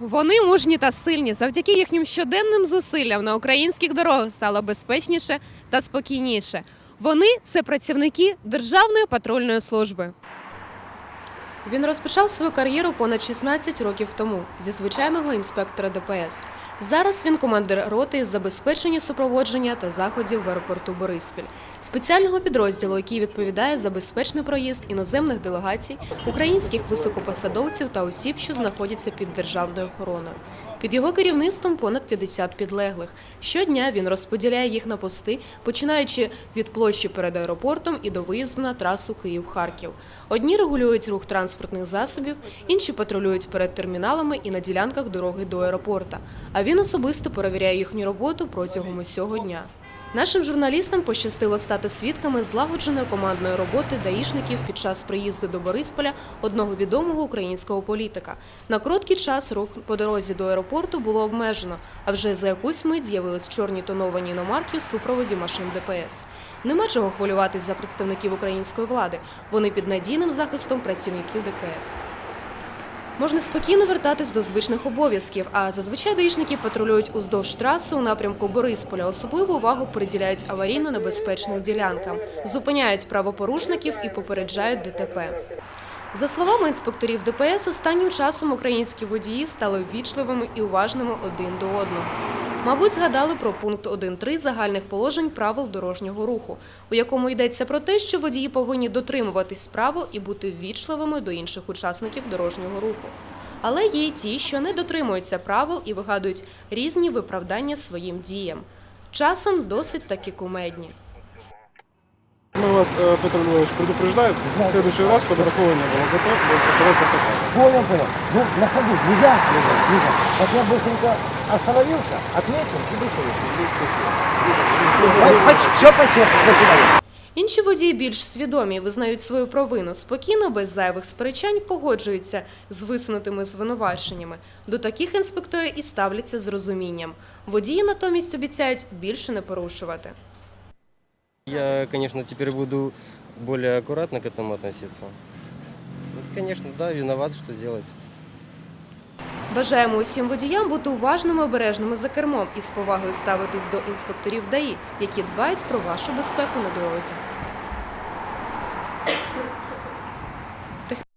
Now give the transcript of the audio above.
Вони мужні та сильні. Завдяки їхнім щоденним зусиллям на українських дорогах стало безпечніше та спокійніше. Вони це працівники Державної патрульної служби. Він розпочав свою кар'єру понад 16 років тому зі звичайного інспектора ДПС. Зараз він командир роти з забезпечення супроводження та заходів в аеропорту Бориспіль, спеціального підрозділу, який відповідає за безпечний проїзд іноземних делегацій, українських високопосадовців та осіб, що знаходяться під державною охороною. Під його керівництвом понад 50 підлеглих. Щодня він розподіляє їх на пости, починаючи від площі перед аеропортом і до виїзду на трасу Київ-Харків. Одні регулюють рух транспортних засобів, інші патрулюють перед терміналами і на ділянках дороги до аеропорта. А він особисто перевіряє їхню роботу протягом усього дня. Нашим журналістам пощастило стати свідками злагодженої командної роботи даїшників під час приїзду до Борисполя одного відомого українського політика. На короткий час рух по дорозі до аеропорту було обмежено, а вже за якусь мить з'явились чорні тоновані іномарки в супроводі машин ДПС. Нема чого хвилюватись за представників української влади. Вони під надійним захистом працівників ДПС. Можна спокійно вертатись до звичних обов'язків, а зазвичай даїшники патрулюють уздовж траси у напрямку Борисполя. Особливу увагу приділяють аварійно небезпечним ділянкам, зупиняють правопорушників і попереджають ДТП. За словами інспекторів ДПС, останнім часом українські водії стали ввічливими і уважними один до одного. Мабуть, згадали про пункт 1.3 загальних положень правил дорожнього руху, у якому йдеться про те, що водії повинні дотримуватись правил і бути ввічливими до інших учасників дорожнього руху. Але є й ті, що не дотримуються правил і вигадують різні виправдання своїм діям. Часом досить таки кумедні. Мы вас, э, Петр Львович, предупреждаем, в следующий раз, чтобы такого не было. Зато будет составлять протокол. Понял, понял. Ну, на ходу нельзя, нельзя, нельзя. Вот я быстренько остановился, ответил и быстренько. Все по-честному, до свидания. Інші водії більш свідомі, визнають свою провину, спокійно, без зайвих сперечань погоджуються з висунутими звинуваченнями. До таких інспектори і ставляться з розумінням. Водії натомість обіцяють більше не порушувати. Я, конечно, теперь буду более аккуратно к этому относиться. Ну, конечно, да, виноват, что делать. Бажаємо усім водіям бути уважними, обережними за кермом і з повагою ставитись до інспекторів ДАІ, які дбають про вашу безпеку на дорозі.